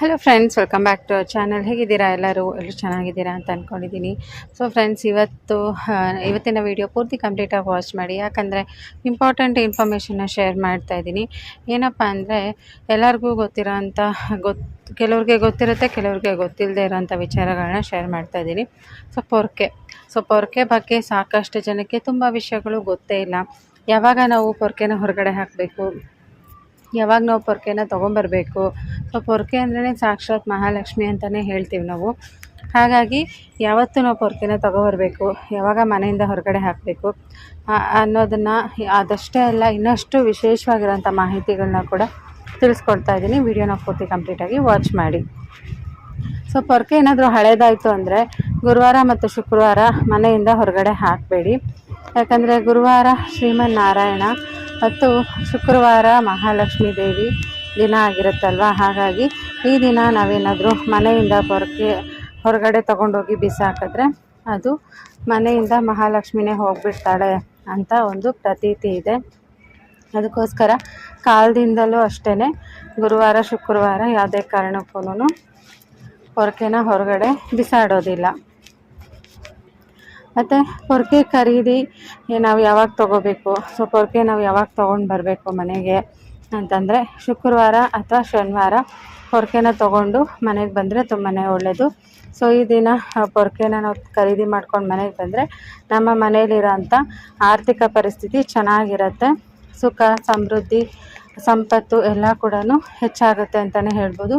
Hello friends welcome back to our channel ಹೇಗಿದ್ದೀರಾ ಎಲ್ಲರೂ? ಎಲ್ಲರೂ ಚೆನ್ನಾಗಿದ್ದೀರಾ ಅಂತ ಅಂದ್ಕೊಂಡಿದ್ದೀನಿ ಸೊ ಫ್ರೆಂಡ್ಸ್ ಇವತ್ತು ಇವತ್ತಿನ ವಿಡಿಯೋ ಪೂರ್ತಿ ಕಂಪ್ಲೀಟಾಗಿ ವಾಚ್ ಮಾಡಿ. ಯಾಕಂದರೆ ಇಂಪಾರ್ಟೆಂಟ್ ಇನ್ಫಾರ್ಮೇಷನ್ನ ಶೇರ್ ಮಾಡ್ತಾ ಇದ್ದೀನಿ. ಏನಪ್ಪ ಅಂದರೆ, ಎಲ್ಲರಿಗೂ ಗೊತ್ತಿರೋ ಅಂಥ ಗೊತ್ತು ಕೆಲವ್ರಿಗೆ ಗೊತ್ತಿರುತ್ತೆ, ಕೆಲವ್ರಿಗೆ ಗೊತ್ತಿಲ್ಲದೆ ಇರೋಂಥ ವಿಚಾರಗಳನ್ನ ಶೇರ್ ಮಾಡ್ತಾ ಇದ್ದೀನಿ. ಸೊ ಪೊರ್ಕೆ. ಸೊ ಪೊರ್ಕೆ ಬಗ್ಗೆ ಸಾಕಷ್ಟು ಜನಕ್ಕೆ ತುಂಬ ವಿಷಯಗಳು ಗೊತ್ತೇ ಇಲ್ಲ. ಯಾವಾಗ ನಾವು ಪೊರ್ಕೆನ ಹೊರಗಡೆ ಹಾಕಬೇಕು? ಯಾವಾಗ ನಾವು ಪೊರ್ಕೆನ ತೊಗೊಂಬರ್ಬೇಕು. ಸೊ, ಪೊರ್ಕೆ ಅಂದ್ರೇ ಸಾಕ್ಷಾತ್ ಮಹಾಲಕ್ಷ್ಮಿ ಅಂತಲೇ ಹೇಳ್ತೀವಿ ನಾವು. ಹಾಗಾಗಿ ಯಾವತ್ತೂ ನಾವು ಪೊರ್ಕೆನ ತೊಗೊಬರ್ಬೇಕು. ಯಾವಾಗ ಮನೆಯಿಂದ ಹೊರಗಡೆ ಹಾಕಬೇಕು. ಅನ್ನೋದನ್ನು ಅದಷ್ಟೇ ಅಲ್ಲ, ಇನ್ನಷ್ಟು ವಿಶೇಷವಾಗಿರೋಂಥ ಮಾಹಿತಿಗಳನ್ನ ಕೂಡ ತಿಳಿಸ್ಕೊಡ್ತಾ ಇದ್ದೀನಿ. ವಿಡಿಯೋನ ಪೂರ್ತಿ ಕಂಪ್ಲೀಟಾಗಿ ವಾಚ್ ಮಾಡಿ. ಸೊ, ಪೊರ್ಕೆ ಏನಾದರೂ ಹಳೇದಾಯಿತು ಅಂದರೆ ಗುರುವಾರ ಮತ್ತು ಶುಕ್ರವಾರ ಮನೆಯಿಂದ ಹೊರಗಡೆ ಹಾಕಬೇಡಿ. ಯಾಕಂದರೆ ಗುರುವಾರ ಶ್ರೀಮನ್ನಾರಾಯಣ ಮತ್ತು ಶುಕ್ರವಾರ ಮಹಾಲಕ್ಷ್ಮೀ ದೇವಿ ದಿನ ಆಗಿರುತ್ತಲ್ವ? ಹಾಗಾಗಿ ಈ ದಿನ ನಾವೇನಾದರೂ ಮನೆಯಿಂದ ಹೊರಗೆ ಹೊರಗಡೆ ತೊಗೊಂಡೋಗಿ ಬಿಸಾಕಿದ್ರೆ ಅದು ಮನೆಯಿಂದ ಮಹಾಲಕ್ಷ್ಮಿನೇ ಹೋಗಿಬಿಡ್ತಾಳೆ ಅಂತ ಒಂದು ಪ್ರತೀತಿ ಇದೆ. ಅದಕ್ಕೋಸ್ಕರ ಕಾಲದಿಂದಲೂ ಅಷ್ಟೇ ಗುರುವಾರ, ಶುಕ್ರವಾರ ಯಾವುದೇ ಕಾರಣಕ್ಕೂ ಹೊರಕೆನ ಹೊರಗಡೆ ಬಿಸಾಡೋದಿಲ್ಲ. ಮತ್ತು ಪೊರ್ಕೆ ಖರೀದಿ ನಾವು ಯಾವಾಗ ತೊಗೋಬೇಕು? ಸೊ ಪೊರ್ಕೆ ನಾವು ಯಾವಾಗ ತೊಗೊಂಡು ಬರಬೇಕು ಮನೆಗೆ ಅಂತಂದರೆ ಶುಕ್ರವಾರ ಅಥವಾ ಶನಿವಾರ ಪೊರ್ಕೆನ ತೊಗೊಂಡು ಮನೆಗೆ ಬಂದರೆ ತುಂಬಾ ಒಳ್ಳೆಯದು ಸೊ, ಈ ದಿನ ಪೊರ್ಕೆನ ನಾವು ಖರೀದಿ ಮಾಡ್ಕೊಂಡು ಮನೆಗೆ ಬಂದರೆ ನಮ್ಮ ಮನೆಯಲ್ಲಿರೋಂಥ ಆರ್ಥಿಕ ಪರಿಸ್ಥಿತಿ ಚೆನ್ನಾಗಿರುತ್ತೆ. ಸುಖ, ಸಮೃದ್ಧಿ, ಸಂಪತ್ತು ಎಲ್ಲ ಕೂಡ ಹೆಚ್ಚಾಗುತ್ತೆ ಅಂತಲೇ ಹೇಳ್ಬೋದು.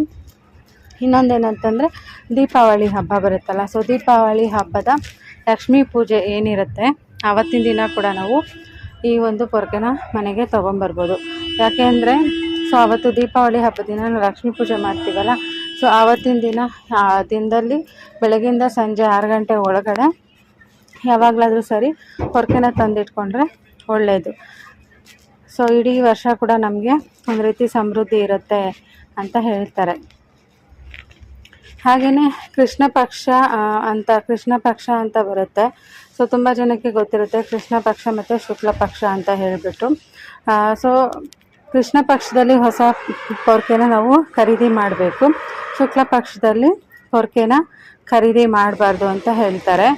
ಇನ್ನೊಂದೇನಂತಂದರೆ ದೀಪಾವಳಿ ಹಬ್ಬ ಬರುತ್ತಲ್ಲ, ಸೊ ದೀಪಾವಳಿ ಹಬ್ಬದ ಲಕ್ಷ್ಮೀ ಪೂಜೆ ಏನಿರುತ್ತೆ ಆವತ್ತಿನ ದಿನ ಕೂಡ ನಾವು ಈ ಒಂದು ಪೊರ್ಕೆನ ಮನೆಗೆ ತೊಗೊಂಬರ್ಬೋದು. ಯಾಕೆ ಅಂದರೆ ಸೊ ಆವತ್ತು ದೀಪಾವಳಿ ಹಬ್ಬದ ದಿನ ಲಕ್ಷ್ಮೀ ಪೂಜೆ ಮಾಡ್ತೀವಲ್ಲ ಸೊ ಆವತ್ತಿನ ದಿನ, ಆ, ದಿನದಲ್ಲಿ ಬೆಳಗಿಂದ ಸಂಜೆ ಆರು ಗಂಟೆ ಒಳಗಡೆ ಯಾವಾಗಲಾದರೂ ಸರಿ ಪೊರ್ಕೆನ ತಂದಿಟ್ಕೊಂಡ್ರೆ ಒಳ್ಳೆಯದು ಸೊ ಇಡೀ ವರ್ಷ ಕೂಡ ನಮಗೆ ಒಂದು ರೀತಿ ಸಮೃದ್ಧಿ ಇರುತ್ತೆ ಅಂತ ಹೇಳ್ತಾರೆ. ಹಾಗೆಯೇ ಕೃಷ್ಣ ಪಕ್ಷ ಅಂತ, ಕೃಷ್ಣ ಪಕ್ಷ ಅಂತ ಬರುತ್ತೆ. ಸೊ ತುಂಬ ಜನಕ್ಕೆ ಗೊತ್ತಿರುತ್ತೆ ಕೃಷ್ಣ ಪಕ್ಷ ಮತ್ತು ಶುಕ್ಲ ಪಕ್ಷ ಅಂತ ಹೇಳಿಬಿಟ್ಟು. ಸೊ ಕೃಷ್ಣ ಪಕ್ಷದಲ್ಲಿ ಹೊಸ ಪೊರ್ಕೆನ ನಾವು ಖರೀದಿ ಮಾಡಬೇಕು. ಶುಕ್ಲ ಪಕ್ಷದಲ್ಲಿ ಪೊರ್ಕೆನ ಖರೀದಿ ಮಾಡಬಾರ್ದು ಅಂತ ಹೇಳ್ತಾರೆ.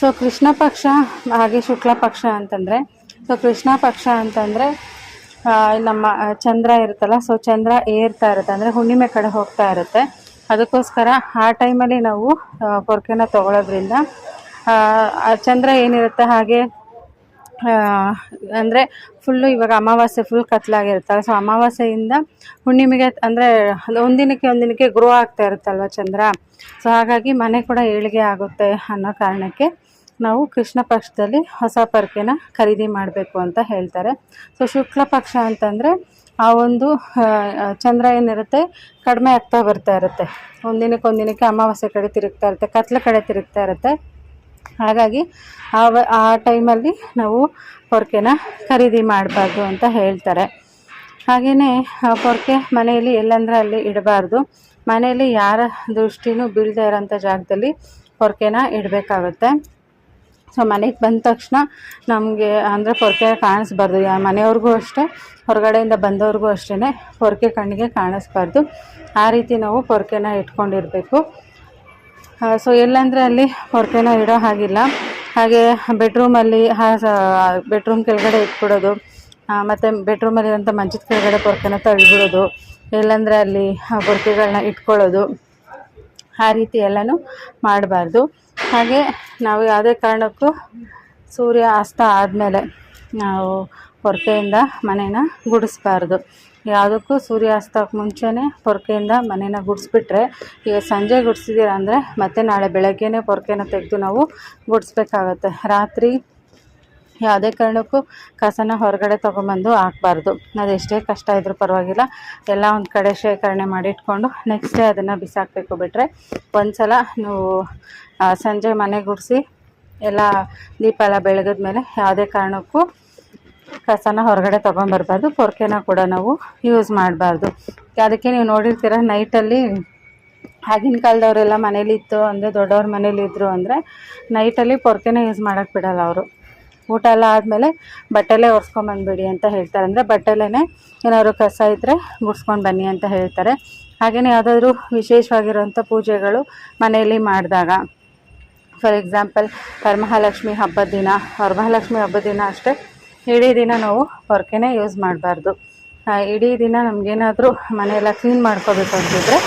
ಸೊ ಕೃಷ್ಣ ಪಕ್ಷ ಹಾಗೆ ಶುಕ್ಲ ಪಕ್ಷ ಅಂತಂದರೆ ಸೊ ಕೃಷ್ಣ ಪಕ್ಷ ಅಂತಂದರೆ ನಮ್ಮ ಚಂದ್ರ ಇರುತ್ತಲ್ಲ ಸೊ ಚಂದ್ರ ಏರ್ತಾ ಇರುತ್ತೆ. ಅಂದರೆ ಹುಣ್ಣಿಮೆ ಕಡೆ ಹೋಗ್ತಾ ಇರುತ್ತೆ. ಅದಕ್ಕೋಸ್ಕರ ಆ ಟೈಮಲ್ಲಿ ನಾವು ಪೊರ್ಕೆನ ತೊಗೊಳೋದ್ರಿಂದ ಚಂದ್ರ ಏನಿರುತ್ತೆ ಹಾಗೆ ಅಂದರೆ ಫುಲ್ಲು ಇವಾಗ ಅಮಾವಾಸ್ಯೆ ಫುಲ್ ಕತ್ಲಾಗಿರುತ್ತಲ್ಲ ಸೊ ಅಮಾವಾಸ್ಯೆಯಿಂದ ಹುಣ್ಣಿಮೆಗೆ, ಅಂದರೆ ಒಂದಿನಕ್ಕೆ ಒಂದಿನಕ್ಕೆ ಗ್ರೋ ಆಗ್ತಾ ಇರುತ್ತಲ್ವ ಚಂದ್ರ? ಸೊ ಹಾಗಾಗಿ ಮನೆ ಕೂಡ ಏಳಿಗೆ ಆಗುತ್ತೆ ಅನ್ನೋ ಕಾರಣಕ್ಕೆ ನಾವು ಕೃಷ್ಣ ಪಕ್ಷದಲ್ಲಿ ಹೊಸ ಪರ್ಕೆನ ಖರೀದಿ ಮಾಡಬೇಕು ಅಂತ ಹೇಳ್ತಾರೆ. ಸೊ ಶುಕ್ಲ ಪಕ್ಷ ಅಂತಂದರೆ ಆ ಒಂದು ಚಂದ್ರ ಏನಿರುತ್ತೆ, ಕಡಿಮೆ ಆಗ್ತಾ ಬರ್ತಾ ಇರುತ್ತೆ. ಒಂದಿನಕ್ಕೆ ಒಂದಿನಕ್ಕೆ ಅಮಾವಾಸ್ಯೆ ಕಡೆ ತಿರುಗ್ತಾ ಇರುತ್ತೆ, ಕತ್ಲ ಕಡೆ ತಿರುಗ್ತಾ ಇರುತ್ತೆ. ಹಾಗಾಗಿ ಆ ಆ ಟೈಮಲ್ಲಿ ನಾವು ಪೊರ್ಕೆನ ಖರೀದಿ ಮಾಡಬಾರ್ದು ಅಂತ ಹೇಳ್ತಾರೆ. ಹಾಗೆಯೇ ಪೊರ್ಕೆ ಮನೆಯಲ್ಲಿ ಎಲ್ಲಂದ್ರೆ ಅಲ್ಲಿ ಇಡಬಾರ್ದು. ಮನೆಯಲ್ಲಿ ಯಾರ ದೃಷ್ಟಿನೂ ಬೀಳದೇ ಇರೋಂಥ ಜಾಗದಲ್ಲಿ ಪೊರ್ಕೆನ ಇಡಬೇಕಾಗುತ್ತೆ. ಸೊ ಮನೆಗೆ ಬಂದ ತಕ್ಷಣ ನಮಗೆ ಅಂದರೆ ಪೊರ್ಕೆ ಕಾಣಿಸ್ಬಾರ್ದು. ಯಾ ಮನೆಯವ್ರಿಗೂ ಅಷ್ಟೇ, ಹೊರಗಡೆಯಿಂದ ಬಂದವ್ರಿಗೂ ಅಷ್ಟೇ ಪೊರ್ಕೆ ಕಣ್ಣಿಗೆ ಕಾಣಿಸ್ಬಾರ್ದು. ಆ ರೀತಿ ನಾವು ಪೊರ್ಕೆನ ಇಟ್ಕೊಂಡಿರಬೇಕು. ಸೊ ಎಲ್ಲಂದರೆ ಅಲ್ಲಿ ಪೊರ್ಕೆನ ಇಡೋ ಹಾಗಿಲ್ಲ. ಹಾಗೆ ಬೆಡ್ರೂಮಲ್ಲಿ ಬೆಡ್ರೂಮ್ ಕೆಳಗಡೆ ಇಟ್ಬಿಡೋದು ಮತ್ತು ಬೆಡ್ರೂಮಲ್ಲಿರೋಂಥ ಮಂಚದ ಕೆಳಗಡೆ ಪೊರ್ಕೆನ ತಳ್ಳಿಬಿಡೋದು ಎಲ್ಲಂದರೆ ಅಲ್ಲಿ ಪೊರ್ಕೆಗಳನ್ನ ಇಟ್ಕೊಳ್ಳೋದು, ಆ ರೀತಿ ಎಲ್ಲನೂ ಮಾಡಬಾರ್ದು. ಹಾಗೆ ನಾವು ಯಾವುದೇ ಕಾರಣಕ್ಕೂ ಸೂರ್ಯ ಅಸ್ತ ಆದಮೇಲೆ ನಾವು ಪೊರ್ಕೆಯಿಂದ ಮನೇನ ಗುಡಿಸ್ಬಾರ್ದು. ಯಾವುದಕ್ಕೂ ಸೂರ್ಯಾಸ್ತಕ್ಕೆ ಮುಂಚೆನೇ ಪೊರ್ಕೆಯಿಂದ ಮನೇನ ಗುಡಿಸ್ಬಿಟ್ರೆ, ಈಗ ಸಂಜೆ ಗುಡಿಸಿದ್ದೀರ ಅಂದರೆ ಮತ್ತೆ ನಾಳೆ ಬೆಳಗ್ಗೆನೇ ಪೊರ್ಕೆನ ತೆಗೆದು ನಾವು ಗುಡಿಸ್ಬೇಕಾಗತ್ತೆ. ರಾತ್ರಿ ಯಾವುದೇ ಕಾರಣಕ್ಕೂ ಕಸನ ಹೊರಗಡೆ ತೊಗೊಂಬಂದು ಹಾಕ್ಬಾರ್ದು. ಅದೆಷ್ಟೇ ಕಷ್ಟ ಇದ್ರೂ ಪರವಾಗಿಲ್ಲ. ಎಲ್ಲ ಒಂದು ಕಡೆ ಶೇಖರಣೆ ಮಾಡಿ ಇಟ್ಕೊಂಡು ನೆಕ್ಸ್ಟ್ ಡೇ ಅದನ್ನು ಬಿಸಾಕಬೇಕು ಬಿಟ್ಟರೆ ಒಂದು ಸಲ ನೀವು ಸಂಜೆ ಮನೆ ಗುಡಿಸಿ ಎಲ್ಲ ದೀಪ ಎಲ್ಲ ಬೆಳಗಿದ ಮೇಲೆ ಯಾವುದೇ ಕಾರಣಕ್ಕೂ ಕಸನ ಹೊರಗಡೆ ತೊಗೊಂಬರ್ಬಾರ್ದು ಪೊರ್ಕೆನ ಕೂಡ ನಾವು ಯೂಸ್ ಮಾಡಬಾರ್ದು. ಅದಕ್ಕೆ ನೀವು ನೋಡಿರ್ತೀರ ನೈಟಲ್ಲಿ ಆಗಿನ ಕಾಲದವರೆಲ್ಲ ಮನೇಲಿತ್ತು ಅಂದರೆ ದೊಡ್ಡವ್ರ ಮನೇಲಿ ಇದ್ದರು ಅಂದರೆ ನೈಟಲ್ಲಿ ಪೊರ್ಕೆನ ಯೂಸ್ ಮಾಡೋಕ್ಕೆ ಬಿಡಲ್ಲ ಅವರು. ಊಟ ಎಲ್ಲ ಆದಮೇಲೆ ಬಟ್ಟೆಲೇ ಒರೆಸ್ಕೊಂಬಂದ್ಬಿಡಿ ಅಂತ ಹೇಳ್ತಾರೆ. ಅಂದರೆ ಬಟ್ಟೆಲೇ ಏನಾದ್ರು ಕಸ ಇದ್ದರೆ ಗುಡ್ಸ್ಕೊಂಡು ಬನ್ನಿ ಅಂತ ಹೇಳ್ತಾರೆ. ಹಾಗೆಯೇ ಯಾವುದಾದ್ರೂ ವಿಶೇಷವಾಗಿರುವಂಥ ಪೂಜೆಗಳು ಮನೆಯಲ್ಲಿ ಮಾಡಿದಾಗ. ಫಾರ್ ಎಕ್ಸಾಂಪಲ್ ವರಮಹಾಲಕ್ಷ್ಮಿ ಹಬ್ಬದ ದಿನ, ವರಮಹಾಲಕ್ಷ್ಮಿ ಹಬ್ಬದ ದಿನ ಅಷ್ಟೇ ಇಡೀ ದಿನ ನಾವು ಪೊರ್ಕೆನೇ ಯೂಸ್ ಮಾಡಬಾರ್ದು. ಇಡೀ ದಿನ ನಮಗೇನಾದರೂ ಮನೆಯೆಲ್ಲ ಕ್ಲೀನ್ ಮಾಡ್ಕೋಬೇಕು ಅಂತಿದ್ರೆ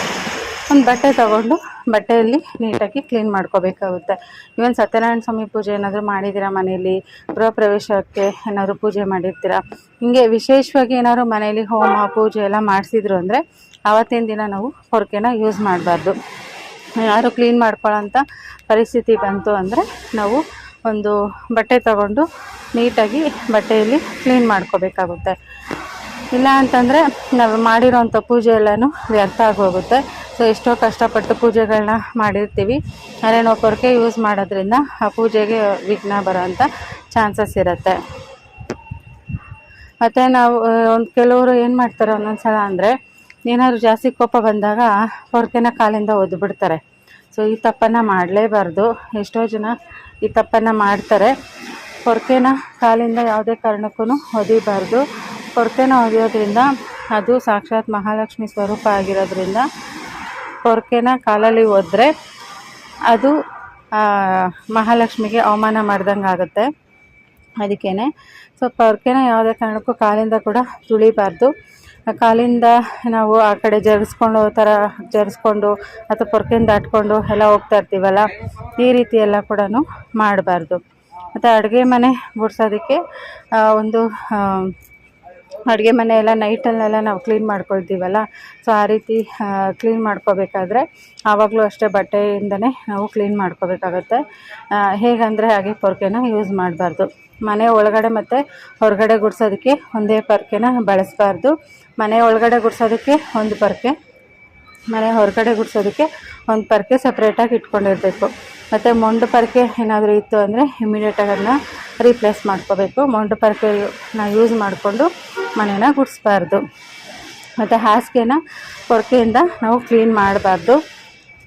ಒಂದು ಬಟ್ಟೆ ತಗೊಂಡು ಬಟ್ಟೆಯಲ್ಲಿ ನೀಟಾಗಿ ಕ್ಲೀನ್ ಮಾಡ್ಕೋಬೇಕಾಗುತ್ತೆ. ಇವನ್ ಸತ್ಯನಾರಾಯಣ ಸ್ವಾಮಿ ಪೂಜೆ ಏನಾದರೂ ಮಾಡಿದ್ದೀರಾ ಮನೆಯಲ್ಲಿ? ಗೃಹ ಪ್ರವೇಶಕ್ಕೆ ಏನಾದರೂ ಪೂಜೆ ಮಾಡಿರ್ತೀರಾ? ಹಿಂಗೆ ವಿಶೇಷವಾಗಿ ಏನಾದ್ರು ಮನೆಯಲ್ಲಿ ಹೋಮ, ಪೂಜೆ ಎಲ್ಲ ಮಾಡಿಸಿದ್ರು ಅಂದರೆ ಆವತ್ತಿನ ದಿನ ನಾವು ಹೊರಕೆನ ಯೂಸ್ ಮಾಡಬಾರ್ದು. ಯಾರು ಕ್ಲೀನ್ ಮಾಡ್ಕೊಳ್ಳೋಂಥ ಪರಿಸ್ಥಿತಿ ಬಂತು ಅಂದರೆ ನಾವು ಒಂದು ಬಟ್ಟೆ ತಗೊಂಡು ನೀಟಾಗಿ ಬಟ್ಟೆಯಲ್ಲಿ ಕ್ಲೀನ್ ಮಾಡ್ಕೋಬೇಕಾಗುತ್ತೆ. ಇಲ್ಲ ಅಂತಂದರೆ ನಾವು ಮಾಡಿರೋಂಥ ಪೂಜೆ ಎಲ್ಲನೂ ವ್ಯರ್ಥ ಆಗೋಗುತ್ತೆ. ಸೊ ಎಷ್ಟೋ ಕಷ್ಟಪಟ್ಟು ಪೂಜೆಗಳನ್ನ ಮಾಡಿರ್ತೀವಿ. ಆದರೆ ನಾವು ಪೊರಕೆ ಯೂಸ್ ಮಾಡೋದ್ರಿಂದ ಆ ಪೂಜೆಗೆ ವಿಘ್ನ ಬರೋಂಥ ಚಾನ್ಸಸ್ ಇರುತ್ತೆ. ಮತ್ತು ನಾವು ಒಂದು ಕೆಲವರು ಏನು ಮಾಡ್ತಾರೆ ಒಂದೊಂದು ಸಲ ಅಂದರೆ, ಏನಾದರೂ ಜಾಸ್ತಿ ಕೋಪ ಬಂದಾಗ ಕೊರಕೆನ ಕಾಲಿಂದ ಒದ್ಬಿಡ್ತಾರೆ. ಸೊ ಈ ತಪ್ಪನ್ನು ಮಾಡಲೇಬಾರ್ದು. ಎಷ್ಟೋ ಜನ ಈ ತಪ್ಪನ್ನು ಮಾಡ್ತಾರೆ. ಕೊರಕೆನ ಕಾಲಿಂದ ಯಾವುದೇ ಕಾರಣಕ್ಕೂ ಒದಿಬಾರ್ದು. ಕೊರಕೆನ ಒದೆಯೋದ್ರಿಂದ ಅದು ಸಾಕ್ಷಾತ್ ಮಹಾಲಕ್ಷ್ಮಿ ಸ್ವರೂಪ ಆಗಿರೋದ್ರಿಂದ ಪೊರ್ಕೆನ ಕಾಲಲ್ಲಿ ಹೋದರೆ ಅದು ಮಹಾಲಕ್ಷ್ಮಿಗೆ ಅವಮಾನ ಮಾಡ್ದಂಗೆ ಆಗುತ್ತೆ. ಅದಕ್ಕೇ ಸೊ ಪೊರ್ಕೆನ ಯಾವುದೇ ಕಾರಣಕ್ಕೂ ಕಾಲಿಂದ ಕೂಡ ತುಳಿಬಾರ್ದು. ಕಾಲಿಂದ ನಾವು ಆ ಕಡೆ ಜರುಗಿಸ್ಕೊಂಡು ಥರ ಜರುಗಿಸ್ಕೊಂಡು ಅಥವಾ ಪೊರ್ಕೆನ ದಾಟ್ಕೊಂಡು ಎಲ್ಲ ಹೋಗ್ತಾ ಇರ್ತೀವಲ್ಲ, ಈ ರೀತಿ ಎಲ್ಲ ಕೂಡ ಮಾಡಬಾರ್ದು. ಮತ್ತು ಅಡುಗೆ ಮನೆ ಗುಡ್ಸೋದಕ್ಕೆ ಒಂದು ಅಡುಗೆ ಮನೆ ಎಲ್ಲ ನೈಟಲ್ಲೆಲ್ಲ ನಾವು ಕ್ಲೀನ್ ಮಾಡ್ಕೊಳ್ತೀವಲ್ಲ? ಸೊ ಆ ರೀತಿ ಕ್ಲೀನ್ ಮಾಡ್ಕೋಬೇಕಾದ್ರೆ ಆವಾಗಲೂ ಅಷ್ಟೇ ಬಟ್ಟೆಯಿಂದನೇ ನಾವು ಕ್ಲೀನ್ ಮಾಡ್ಕೋಬೇಕಾಗತ್ತೆ. ಹೇಗಂದರೆ ಹಾಗೆ ಪೊರ್ಕೆನ ಯೂಸ್ ಮಾಡಬಾರ್ದು. ಮನೆ ಒಳಗಡೆ ಮತ್ತು ಹೊರಗಡೆ ಗುಡಿಸೋದಕ್ಕೆ ಒಂದೇ ಪೊರ್ಕೆನ ಬಳಸಬಾರ್ದು. ಮನೆ ಒಳಗಡೆ ಗುಡಿಸೋದಕ್ಕೆ ಒಂದು ಪೊರ್ಕೆ. ಮನೆ ಹೊರಗಡೆ ಗುಡ್ಸೋದಕ್ಕೆ ಒಂದು ಪರ್ಕೆ ಸಪ್ರೇಟಾಗಿ ಇಟ್ಕೊಂಡಿರಬೇಕು. ಮತ್ತು ಮೊಂಡು ಪರ್ಕೆ ಏನಾದರೂ ಇತ್ತು ಅಂದರೆ ಇಮಿಡಿಯೇಟಾಗಿ ಅದನ್ನ ರೀಪ್ಲೇಸ್ ಮಾಡ್ಕೋಬೇಕು. ಮೊಂಡು ಪರ್ಕೆನ ಯೂಸ್ ಮಾಡಿಕೊಂಡು ಮನೇನ ಗುಡಿಸ್ಬಾರ್ದು. ಮತ್ತು ಹಾಸಿಗೆನ ಪೊರ್ಕೆಯಿಂದ ನಾವು ಕ್ಲೀನ್ ಮಾಡಬಾರ್ದು.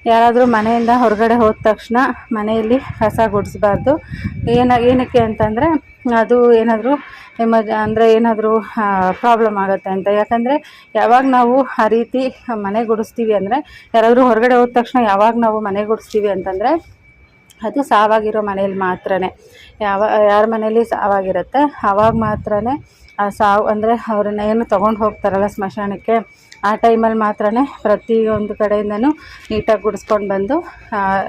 ಯಾರಾದರೂ ಮನೆಯಿಂದ ಹೊರಗಡೆ ಹೋದ ತಕ್ಷಣ ಮನೆಯಲ್ಲಿ ಕಸ ಗುಡಿಸ್ಬಾರ್ದು. ಏನ, ಏನಕ್ಕೆ ಅಂತಂದರೆ ಅದು ಏನಾದರೂ ಎಮರ್ಜ ಅಂದರೆ ಏನಾದರೂ ಪ್ರಾಬ್ಲಮ್ ಆಗುತ್ತೆ ಅಂತ. ಯಾಕಂದರೆ ಯಾವಾಗ ನಾವು ಆ ರೀತಿ ಮನೆ ಗುಡಿಸ್ತೀವಿ ಅಂದರೆ, ಯಾರಾದರೂ ಹೊರಗಡೆ ಹೋದ ತಕ್ಷಣ ಯಾವಾಗ ನಾವು ಮನೆ ಗುಡಿಸ್ತೀವಿ ಅಂತಂದರೆ, ಅದು ಸಾವಾಗಿರೋ ಮನೇಲಿ ಮಾತ್ರ ಯಾವ, ಯಾರ ಮನೇಲಿ ಸಾವಾಗಿರುತ್ತೆ ಆವಾಗ ಮಾತ್ರ ಆ ಸಾವು, ಅಂದರೆ ಅವ್ರನ್ನ ಏನು ತೊಗೊಂಡು ಹೋಗ್ತಾರಲ್ಲ ಸ್ಮಶಾನಕ್ಕೆ, ಆ ಟೈಮಲ್ಲಿ ಮಾತ್ರ ಪ್ರತಿಯೊಂದು ಕಡೆಯಿಂದನೂ ನೀಟಾಗಿ ಗುಡಿಸ್ಕೊಂಡು ಬಂದು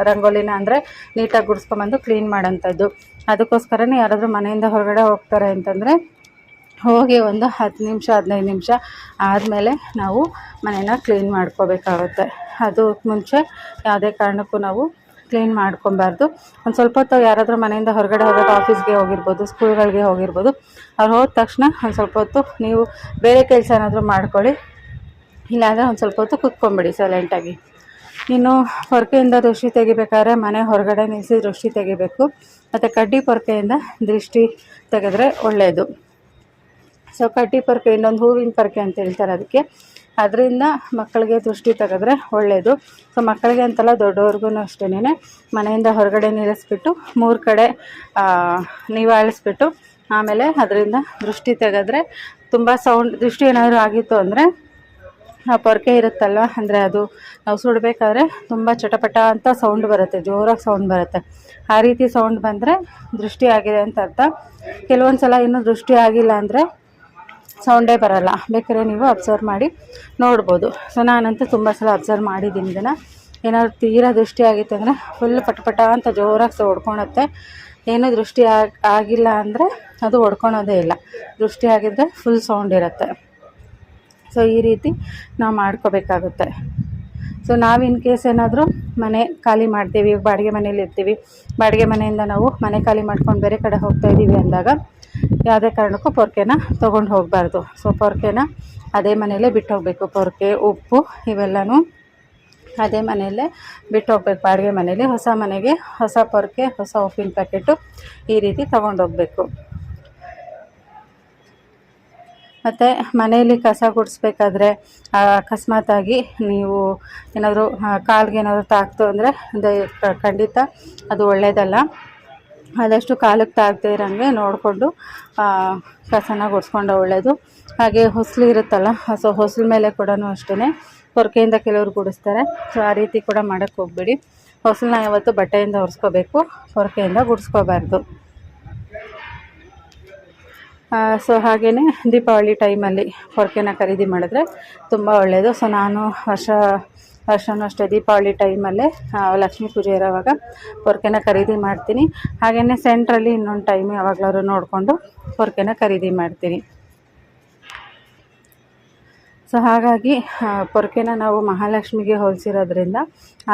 ರಂಗೋಲಿನ ಅಂದರೆ ನೀಟಾಗಿ ಗುಡಿಸ್ಕೊಂಡ್ಬಂದು ಕ್ಲೀನ್ ಮಾಡೋಂಥದ್ದು ಅದಕ್ಕೋಸ್ಕರನೇ ಯಾರಾದರೂ ಮನೆಯಿಂದ ಹೊರಗಡೆ ಹೋಗ್ತಾರೆ ಅಂತಂದರೆ ಹೋಗಿ ಒಂದು ಹತ್ತು ನಿಮಿಷ, ಹದಿನೈದು ನಿಮಿಷ ಆದಮೇಲೆ ನಾವು ಮನೇನ ಕ್ಲೀನ್ ಮಾಡ್ಕೋಬೇಕಾಗುತ್ತೆ. ಅದು ಮುಂಚೆ ಯಾವುದೇ ಕಾರಣಕ್ಕೂ ನಾವು ಕ್ಲೀನ್ ಮಾಡ್ಕೊಬಾರ್ದು. ಒಂದು ಸ್ವಲ್ಪ ಹೊತ್ತು ಯಾರಾದರೂ ಮನೆಯಿಂದ ಹೊರಗಡೆ ಹೋಗೋದು ಆಫೀಸ್ಗೆ ಹೋಗಿರ್ಬೋದು ಸ್ಕೂಲ್ಗಳಿಗೆ ಹೋಗಿರ್ಬೋದು, ಅವ್ರು ಹೋದ ತಕ್ಷಣ ಒಂದು ಸ್ವಲ್ಪ ಹೊತ್ತು ನೀವು ಬೇರೆ ಕೆಲಸ ಏನಾದರೂ ಮಾಡ್ಕೊಳ್ಳಿ. ಇಲ್ಲಾಂದರೆ ಒಂದು ಸ್ವಲ್ಪ ಹೊತ್ತು ಕುತ್ಕೊಂಬಿಡಿ ಸೈಲೆಂಟಾಗಿ ಇನ್ನು ಪೊರ್ಕೆಯಿಂದ ದೃಷ್ಟಿ ತೆಗಿಬೇಕಾದ್ರೆ ಮನೆ ಹೊರಗಡೆ ನಿಲ್ಲಿಸಿ ದೃಷ್ಟಿ ತೆಗಿಬೇಕು. ಮತ್ತು ಕಡ್ಡಿ ಪೊರ್ಕೆಯಿಂದ ದೃಷ್ಟಿ ತೆಗೆದ್ರೆ ಒಳ್ಳೆಯದು ಸೊ ಕಡ್ಡಿ ಪೊರ್ಕೆ ಇನ್ನೊಂದು ಹೂವಿನ ಪೊರ್ಕೆ ಅಂತ ಹೇಳ್ತಾರೆ ಅದಕ್ಕೆ. ಅದರಿಂದ ಮಕ್ಕಳಿಗೆ ದೃಷ್ಟಿ ತೆಗೆದ್ರೆ ಒಳ್ಳೆಯದು ಸೊ ಮಕ್ಕಳಿಗೆ ಅಂತಲ್ಲ ದೊಡ್ಡವ್ರಿಗೂ ಅಷ್ಟೇ ಮನೆಯಿಂದ ಹೊರಗಡೆ ನಿಲ್ಲಿಸ್ಬಿಟ್ಟು ಮೂರು ಕಡೆ ನಿವಾಳಿಸ್ಬಿಟ್ಟು ಆಮೇಲೆ ಅದರಿಂದ ದೃಷ್ಟಿ ತೆಗೆದ್ರೆ ತುಂಬ ಸೌಂಡ್ ದೃಷ್ಟಿ ಏನಾದರೂ ಆಗಿತ್ತು ಅಂದರೆ ಪೊರ್ಕೆ ಇರುತ್ತಲ್ವ, ಅಂದರೆ ಅದು ನಾವು ಸುಡಬೇಕಾದ್ರೆ ತುಂಬ ಚಟಪಟ ಅಂತ ಸೌಂಡ್ ಬರುತ್ತೆ, ಜೋರಾಗಿ ಸೌಂಡ್ ಬರುತ್ತೆ. ಆ ರೀತಿ ಸೌಂಡ್ ಬಂದರೆ ದೃಷ್ಟಿ ಆಗಿದೆ ಅಂತ ಅರ್ಥ. ಕೆಲವೊಂದು ಸಲ ಇನ್ನೂ ದೃಷ್ಟಿ ಆಗಿಲ್ಲ ಅಂದರೆ ಸೌಂಡೇ ಬರೋಲ್ಲ. ಬೇಕಾದ್ರೆ ನೀವು ಅಬ್ಸರ್ವ್ ಮಾಡಿ ನೋಡ್ಬೋದು. ಸೊ ನಾನಂತೂ ತುಂಬ ಸಲ ಅಬ್ಸರ್ವ್ ಮಾಡಿದ್ದೀನಿ ಇದನ್ನು. ಏನಾದ್ರು ತೀರಾ ದೃಷ್ಟಿ ಆಗಿತ್ತು ಅಂದರೆ ಫುಲ್ ಪಟಪಟ ಅಂತ ಜೋರಾಗಿ ಹೊಡ್ಕೊಳತ್ತೆ ಏನೂ ದೃಷ್ಟಿ ಆಗಿಲ್ಲ ಅಂದರೆ ಅದು ಹೊಡ್ಕೊಳೋದೇ ಇಲ್ಲ. ದೃಷ್ಟಿ ಆಗಿದ್ದರೆ ಫುಲ್ ಸೌಂಡ್ ಇರುತ್ತೆ. ಸೊ ಈ ರೀತಿ ನಾವು ಮಾಡ್ಕೋಬೇಕಾಗುತ್ತೆ. ಸೊ ನಾವು ಇನ್ ಕೇಸ್ ಏನಾದರೂ ಮನೆ ಖಾಲಿ ಮಾಡ್ತೀವಿ, ಬಾಡಿಗೆ ಮನೇಲಿ ಇರ್ತೀವಿ, ಬಾಡಿಗೆ ಮನೆಯಿಂದ ನಾವು ಮನೆ ಖಾಲಿ ಮಾಡ್ಕೊಂಡು ಬೇರೆ ಕಡೆ ಹೋಗ್ತಾ ಇದ್ದೀವಿ ಅಂದಾಗ ಯಾವುದೇ ಕಾರಣಕ್ಕೂ ಪೊರ್ಕೆನ ತೊಗೊಂಡು ಹೋಗಬಾರ್ದು. ಸೊ ಪೊರ್ಕೆನ ಅದೇ ಮನೆಯಲ್ಲೇ ಬಿಟ್ಟು ಹೋಗಬೇಕು. ಪೊರ್ಕೆ, ಉಪ್ಪು ಇವೆಲ್ಲನೂ ಅದೇ ಮನೆಯಲ್ಲೇ ಬಿಟ್ಟು ಹೋಗ್ಬೇಕು. ಬಾಡಿಗೆ ಮನೇಲಿ ಹೊಸ ಮನೆಗೆ ಹೊಸ ಪೊರ್ಕೆ, ಹೊಸ ಉಪ್ಪಿನ ಪ್ಯಾಕೆಟು ಈ ರೀತಿ ತೊಗೊಂಡೋಗ್ಬೇಕು ಮತ್ತು ಮನೆಯಲ್ಲಿ ಕಸ ಗುಡಿಸ್ಬೇಕಾದ್ರೆ ಅಕಸ್ಮಾತಾಗಿ ನೀವು ಏನಾದರೂ ಕಾಲ್ಗೆ ಏನಾದರೂ ತಾಕ್ತು ಅಂದರೆ ಖಂಡಿತ ಅದು ಒಳ್ಳೆಯದಲ್ಲ ಆದಷ್ಟು ಕಾಲಕ್ಕೆ ತಾಗದೇ ಇರೋಂಗೆ ನೋಡಿಕೊಂಡು ಕಸನ ಗುಡಿಸ್ಕೊಂಡು ಒಳ್ಳೆಯದು ಹಾಗೆ ಹೊಸಲು ಇರುತ್ತಲ್ಲ, ಸೊ ಹೊಸಲು ಮೇಲೆ ಕೂಡ ಅಷ್ಟೇ ಕೊರಕೆಯಿಂದ ಕೆಲವರು ಗುಡಿಸ್ತಾರೆ. ಸೊ ಆ ರೀತಿ ಕೂಡ ಮಾಡೋಕ್ಕೆ ಹೋಗಬೇಡಿ. ಹೊಸಲನ್ನ ಯಾವತ್ತು ಬಟ್ಟೆಯಿಂದ ಒರೆಸ್ಕೋಬೇಕು ಹೊರಕೆಯಿಂದ ಗುಡಿಸ್ಕೋಬಾರ್ದು. ಸೊ ಹಾಗೆಯೇ ದೀಪಾವಳಿ ಟೈಮಲ್ಲಿ ಪೊರ್ಕೆನ ಖರೀದಿ ಮಾಡಿದ್ರೆ ತುಂಬ ಒಳ್ಳೆಯದು ಸೊ ನಾನು ವರ್ಷ ವರ್ಷವೂ ಅಷ್ಟೇ ದೀಪಾವಳಿ ಟೈಮಲ್ಲೇ ಲಕ್ಷ್ಮೀ ಪೂಜೆ ಇರೋವಾಗ ಪೊರ್ಕೆನ ಖರೀದಿ ಮಾಡ್ತೀನಿ. ಹಾಗೆಯೇ ಸೆಂಟ್ರಲ್ಲಿ ಇನ್ನೊಂದು ಟೈಮ್ ಯಾವಾಗಲಾದ್ರು ನೋಡಿಕೊಂಡು ಪೊರ್ಕೆನ ಖರೀದಿ ಮಾಡ್ತೀನಿ. ಸೊ ಹಾಗಾಗಿ ಪೊರ್ಕೆನ ನಾವು ಮಹಾಲಕ್ಷ್ಮಿಗೆ ಹೋಲಿಸಿರೋದ್ರಿಂದ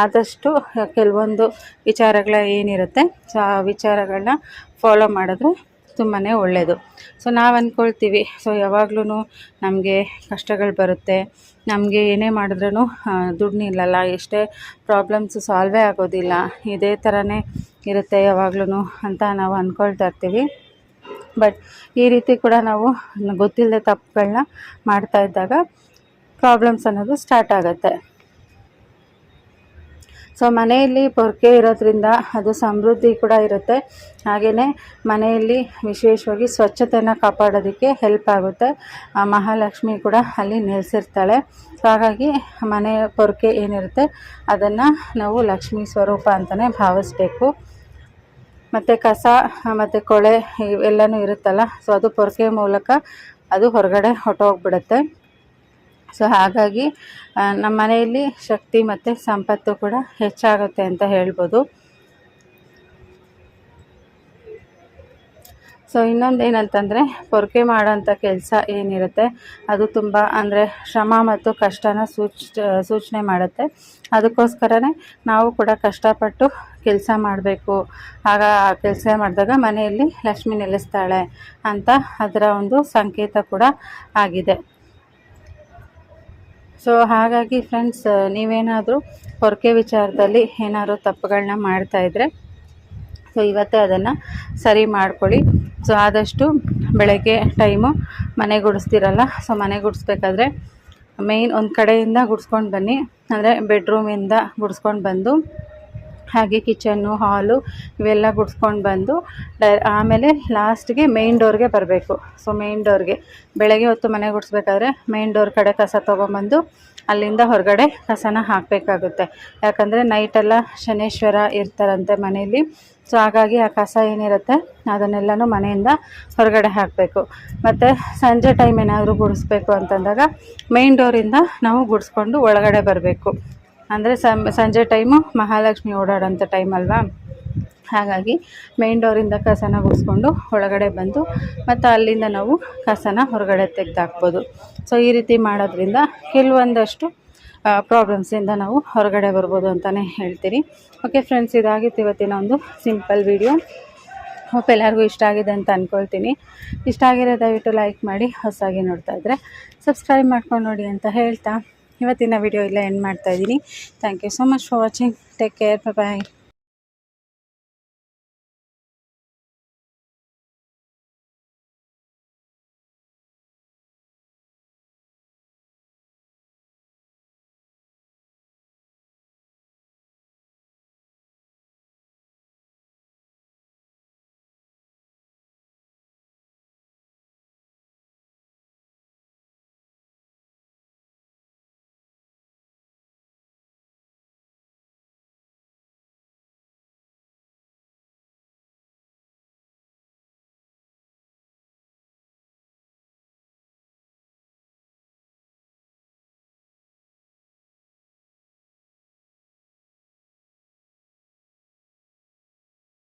ಆದಷ್ಟು ಕೆಲವೊಂದು ವಿಚಾರಗಳ ಏನಿರುತ್ತೆ ಸೊ ಆ ವಿಚಾರಗಳನ್ನ ಫಾಲೋ ಮಾಡಿದ್ರೆ ತುಂಬಾ ಒಳ್ಳೆಯದು ಸೊ ನಾವು ಅಂದ್ಕೊಳ್ತೀವಿ ಸೊ ಯಾವಾಗ್ಲೂ ನಮಗೆ ಕಷ್ಟಗಳು ಬರುತ್ತೆ. ನಮಗೆ ಏನೇ ಮಾಡಿದ್ರೂ ದುಡ್ಡು ನಿಲ್ಲಲ್ಲ ಎಷ್ಟೇ ಪ್ರಾಬ್ಲಮ್ಸ್ ಸಾಲ್ವೇ ಆಗೋದಿಲ್ಲ. ಇದೇ ಥರನೇ ಇರುತ್ತೆ ಯಾವಾಗ್ಲೂ ಅಂತ ನಾವು ಅಂದ್ಕೊಳ್ತಾ ಇರ್ತೀವಿ. ಬಟ್ ಈ ರೀತಿ ಕೂಡ ನಾವು ಗೊತ್ತಿಲ್ಲದೆ ತಪ್ಪುಗಳನ್ನ ಮಾಡ್ತಾ ಇದ್ದಾಗ ಪ್ರಾಬ್ಲಮ್ಸ್ ಅನ್ನೋದು ಸ್ಟಾರ್ಟ್ ಆಗುತ್ತೆ. ಸೊ ಮನೆಯಲ್ಲಿ ಪೊರ್ಕೆ ಇರೋದ್ರಿಂದ ಅದು ಸಮೃದ್ಧಿ ಕೂಡ ಇರುತ್ತೆ. ಹಾಗೆಯೇ ಮನೆಯಲ್ಲಿ ವಿಶೇಷವಾಗಿ ಸ್ವಚ್ಛತೆಯನ್ನು ಕಾಪಾಡೋದಕ್ಕೆ ಹೆಲ್ಪ್ ಆಗುತ್ತೆ. ಆ ಮಹಾಲಕ್ಷ್ಮಿ ಕೂಡ ಅಲ್ಲಿ ನೆಲೆಸಿರ್ತಾಳೆ. ಸೊ ಹಾಗಾಗಿ ಮನೆ ಪೊರ್ಕೆ ಏನಿರುತ್ತೆ ಅದನ್ನು ನಾವು ಲಕ್ಷ್ಮೀ ಸ್ವರೂಪ ಅಂತಲೇ ಭಾವಿಸ್ಬೇಕು. ಮತ್ತು ಕಸ, ಮತ್ತು ಕೊಳೆ ಇವೆಲ್ಲನೂ ಇರುತ್ತಲ್ಲ ಸೊ ಅದು ಪೊರ್ಕೆ ಮೂಲಕ ಅದು ಹೊರಗಡೆ ಹೊಟ್ಟೋಗ್ಬಿಡುತ್ತೆ ಸೊ ಹಾಗಾಗಿ ನಮ್ಮ ಮನೆಯಲ್ಲಿ ಶಕ್ತಿ ಮತ್ತು ಸಂಪತ್ತು ಕೂಡ ಹೆಚ್ಚಾಗುತ್ತೆ ಅಂತ ಹೇಳ್ಬೋದು. ಸೊ ಇನ್ನೊಂದು ಏನಂತಂದರೆ, ಪೊರ್ಕೆ ಮಾಡೋಂಥ ಕೆಲಸ ಏನಿರುತ್ತೆ, ಅದು ತುಂಬ ಅಂದರೆ ಶ್ರಮ ಮತ್ತು ಕಷ್ಟನ ಸೂಚ ಸೂಚನೆ ಮಾಡುತ್ತೆ. ಅದಕ್ಕೋಸ್ಕರನೇ ನಾವು ಕೂಡ ಕಷ್ಟಪಟ್ಟು ಕೆಲಸ ಮಾಡಬೇಕು. ಆಗ ಆ ಕೆಲಸ ಮಾಡಿದಾಗ ಮನೆಯಲ್ಲಿ ಲಕ್ಷ್ಮಿ ನೆಲೆಸ್ತಾಳೆ ಅಂತ ಅದರ ಒಂದು ಸಂಕೇತ ಕೂಡ ಆಗಿದೆ. ಸೊ ಹಾಗಾಗಿ ಫ್ರೆಂಡ್ಸ್ ನೀವೇನಾದರೂ ಹೊರಕೆ ವಿಚಾರದಲ್ಲಿ ಏನಾದರೂ ತಪ್ಪುಗಳನ್ನ ಮಾಡ್ತಾಯಿದ್ರೆ ಸೊ ಇವತ್ತೇ ಅದನ್ನು ಸರಿ ಮಾಡ್ಕೊಳ್ಳಿ. ಸೊ ಆದಷ್ಟು ಬೆಳಗ್ಗೆ ಟೈಮು ಮನೆ ಗುಡಿಸ್ತಿರಲ್ಲ ಸೊ ಮನೆ ಗುಡಿಸ್ಬೇಕಾದ್ರೆ ಮೇಯ್ನ್ ಒಂದು ಕಡೆಯಿಂದ ಗುಡಿಸ್ಕೊಂಡು ಬನ್ನಿ. ಅಂದರೆ ಬೆಡ್ರೂಮಿಂದ ಗುಡಿಸ್ಕೊಂಡು ಬಂದು ಹಾಗೆ ಕಿಚನ್ನು ಹಾಲು ಇವೆಲ್ಲ ಗುಡಿಸ್ಕೊಂಡು ಬಂದು, ಡೈ, ಆಮೇಲೆ ಲಾಸ್ಟ್ಗೆ ಮೇಯ್ನ್ ಡೋರ್ಗೆ ಬರಬೇಕು. ಸೊ ಮೇಯ್ನ್ ಡೋರ್ಗೆ ಬೆಳಗ್ಗೆ ಹೊತ್ತು ಮನೆ ಗುಡಿಸ್ಬೇಕಾದ್ರೆ ಮೇಯ್ನ್ ಡೋರ್ ಕಡೆ ಕಸ ತೊಗೊಂಬಂದು ಅಲ್ಲಿಂದ ಹೊರಗಡೆ ಕಸನ ಹಾಕಬೇಕಾಗುತ್ತೆ. ಯಾಕಂದರೆ ನೈಟೆಲ್ಲ ಶನೇಶ್ವರ ಇರ್ತಾರಂತೆ ಮನೆಯಲ್ಲಿ. ಸೊ ಹಾಗಾಗಿ ಆ ಕಸ ಏನಿರುತ್ತೆ ಅದನ್ನೆಲ್ಲನೂ ಮನೆಯಿಂದ ಹೊರಗಡೆ ಹಾಕಬೇಕು. ಮತ್ತು ಸಂಜೆ ಟೈಮ್ ಏನಾದರೂ ಗುಡಿಸ್ಬೇಕು ಅಂತಂದಾಗ ಮೇಯ್ನ್ ಡೋರಿಂದ ನಾವು ಗುಡಿಸ್ಕೊಂಡು ಒಳಗಡೆ ಬರಬೇಕು. ಅಂದರೆ ಸಂಜೆ ಟೈಮು ಮಹಾಲಕ್ಷ್ಮಿ ಓಡಾಡೋಂಥ ಟೈಮ್ ಅಲ್ವಾ? ಹಾಗಾಗಿ ಮೇನ್ ಡೋರಿಂದ ಕಸನ ಗುಡಿಸ್ಕೊಂಡು ಒಳಗಡೆ ಬಂದು ಮತ್ತು ಅಲ್ಲಿಂದ ನಾವು ಕಸನ ಹೊರಗಡೆ ತೆಗೆದಾಕ್ಬೋದು. ಸೊ ಈ ರೀತಿ ಮಾಡೋದ್ರಿಂದ ಕೆಲವೊಂದಷ್ಟು ಪ್ರಾಬ್ಲಮ್ಸಿಂದ ನಾವು ಹೊರಗಡೆ ಬರ್ಬೋದು ಅಂತಲೇ ಹೇಳ್ತೀನಿ ಓಕೆ ಫ್ರೆಂಡ್ಸ್ ಇದಾಗಿತ್ತು ಇವತ್ತಿನ ಒಂದು ಸಿಂಪಲ್ ವಿಡಿಯೋ ಹೋಪ್ ಎಲ್ಲರಿಗೂ ಇಷ್ಟ ಆಗಿದೆ ಅಂತ ಅಂದ್ಕೊಳ್ತೀನಿ ಇಷ್ಟ ಆಗಿರೋ ದಯವಿಟ್ಟು ಲೈಕ್ ಮಾಡಿ ಹೊಸಾಗಿ ನೋಡ್ತಾ ಇದ್ದರೆ ಸಬ್ಸ್ಕ್ರೈಬ್ ಮಾಡ್ಕೊಂಡು ನೋಡಿ ಅಂತ ಹೇಳ್ತಾ. ಇವತ್ತಿನ ವಿಡಿಯೋ ಇಲ್ಲೇ ಎಂಡ್ ಮಾಡ್ತಾಯಿದ್ದೀನಿ thank you so much for watching take care bye